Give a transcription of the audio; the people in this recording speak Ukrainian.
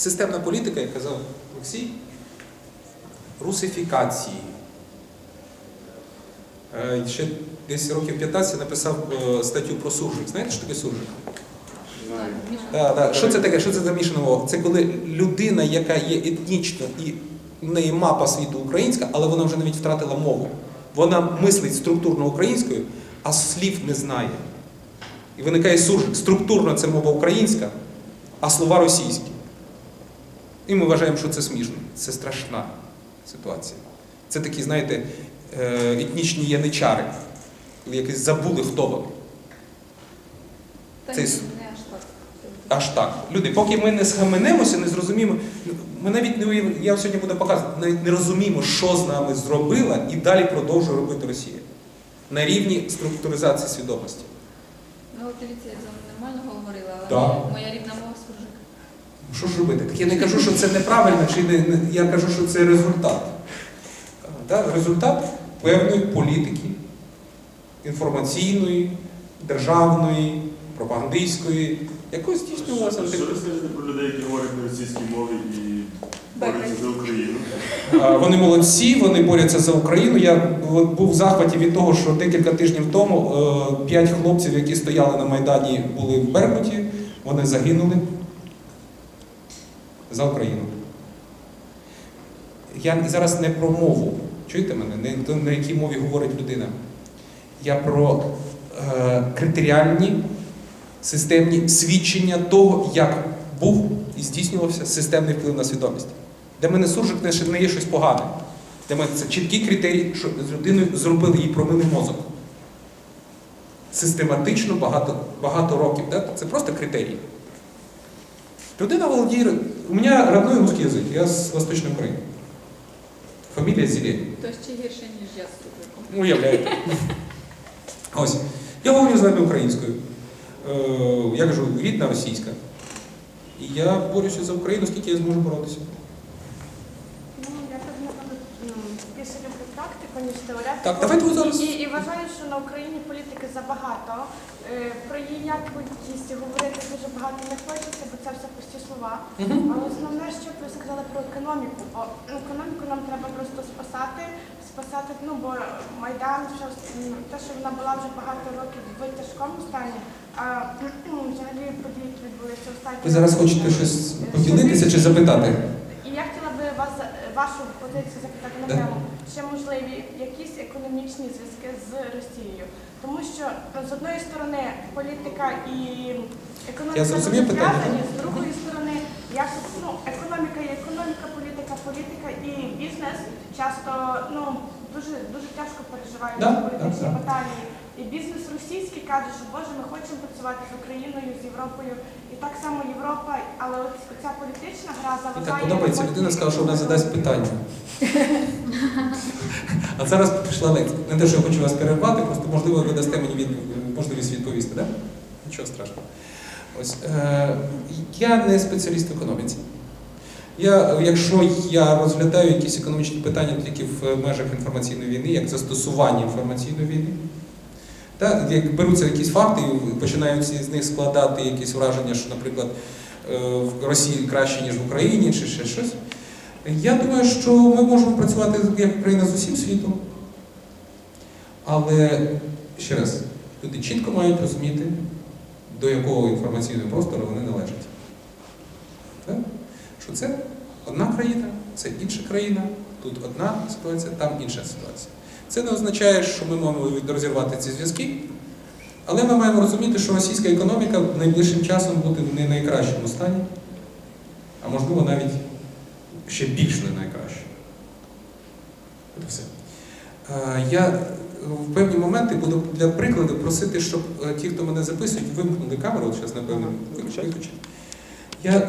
системна політика, як казав Олексій, русифікації. Е, Ще десь років 15 написав е, статтю про суржик. Знаєте, що таке суржик? Так, так. Що це таке? Що це за мішана мова? Це коли людина, яка є етнічно і в неї мапа світу українська, але вона вже навіть втратила мову. Вона мислить структурно українською, а слів не знає. І виникає суржик. Структурно це мова українська, а слова російські. І ми вважаємо, що це смішно. Це страшна ситуація. Це такі, знаєте, е, етнічні яничари, коли якось забули, хто вони. Це аж так. Люди, поки ми не схаменемося, не зрозуміємо, ми навіть не уяв... я сьогодні буду показувати, навіть не розуміємо, що з нами зробила і далі продовжує робити Росія. На рівні структуризації свідомості. Ну, от дивіться, я з вами нормально говорила, але Так. моя- рідна мова суржик. Що ж робити? Так я не кажу, що це неправильно, чи не, не- я кажу, що це результат. Да? Результат певної політики інформаційної, державної, пропагандистської, якої здійснювалася Що ви скажете про людей, які говорять на російській мові і борються за Україну? Вони молодці, вони борються за Україну. Я був в захваті від того, що декілька тижнів тому е, п'ять хлопців, які стояли на Майдані, були в Беркуті, вони загинули за Україну. Я зараз не про мову. Чуєте мене? Не на якій мові говорить людина. Я про е, критеріальні системні свідчення того, як був і здійснювався системний вплив на свідомість. Для мене суржик не, є щось погане. Для мене це чіткий критерій, що з людиною зробили їй промили мозок. Систематично багато, багато років. Да? Це просто критерій. Людина володіє. У мене родной русский язик, я з Восточної України. Фамілія Зелень. То ще гірше, ніж я з суржиком. Ну, Уявляєте. Ось. Я говорю з вами українською. Я кажу, рідна російська. І я борюся за Україну, скільки я зможу боротися. Ну, я так напевно ну, більше люблю практику, ніж теоретику. Так, давайте ви зараз- І, і вважаю, що на Україні політики забагато. Е, Про її якість говорити дуже багато не хочеться, бо це все пусті слова. Але основне, що ви сказали про економіку. Бо ну, економіку нам треба просто спасати, спасати, ну бо Майдан, що, м, те, що вона була вже багато років в тяжкому стані, а ну, взагалі події, які відбулися останні. Ви зараз хочете щось поділитися чи запитати? І я хотіла би вас е, вашу позицію запитати на Да. тему, чи можливі якісь економічні зв'язки з Росією, тому що з одної сторони політика і економіка питання. зв'язані, з другої сторони, як ну економіка і економіка, політика, політика і бізнес часто ну дуже дуже тяжко переживають Да, політичні да, да. баталії. І бізнес російський каже, що Боже, ми хочемо працювати з Україною, з Європою. І так само Європа, але от ця політична гра І так подобається, людина сказала, що вона задасть питання. А зараз пішла лекція. Не те, що я хочу вас перервати, просто можливо ви дасте мені від... можливість відповісти, так? Нічого страшного. Ось, е, я не спеціаліст в економіці. Я, якщо я розглядаю якісь економічні питання тільки в межах інформаційної війни, як застосування інформаційної війни, так, як беруться якісь факти і починають з них складати якісь враження, що, наприклад, е, в Росії краще, ніж в Україні, чи ще щось. Я думаю, що ми можемо працювати як Україна з усім світом. Але ще раз, люди чітко мають розуміти, до якого інформаційного простору вони належать. Так? Що це одна країна, це інша країна, тут одна ситуація, там інша ситуація. Це не означає, що ми маємо розірвати ці зв'язки, але ми маємо розуміти, що російська економіка найближчим часом буде в не найкращому стані, а можливо навіть ще більш не найкраще. От і все. Е, Я в певні моменти буду для прикладу просити, щоб е, ті, хто мене записують, вимкнули камеру, от зараз, напевно, виключать. Я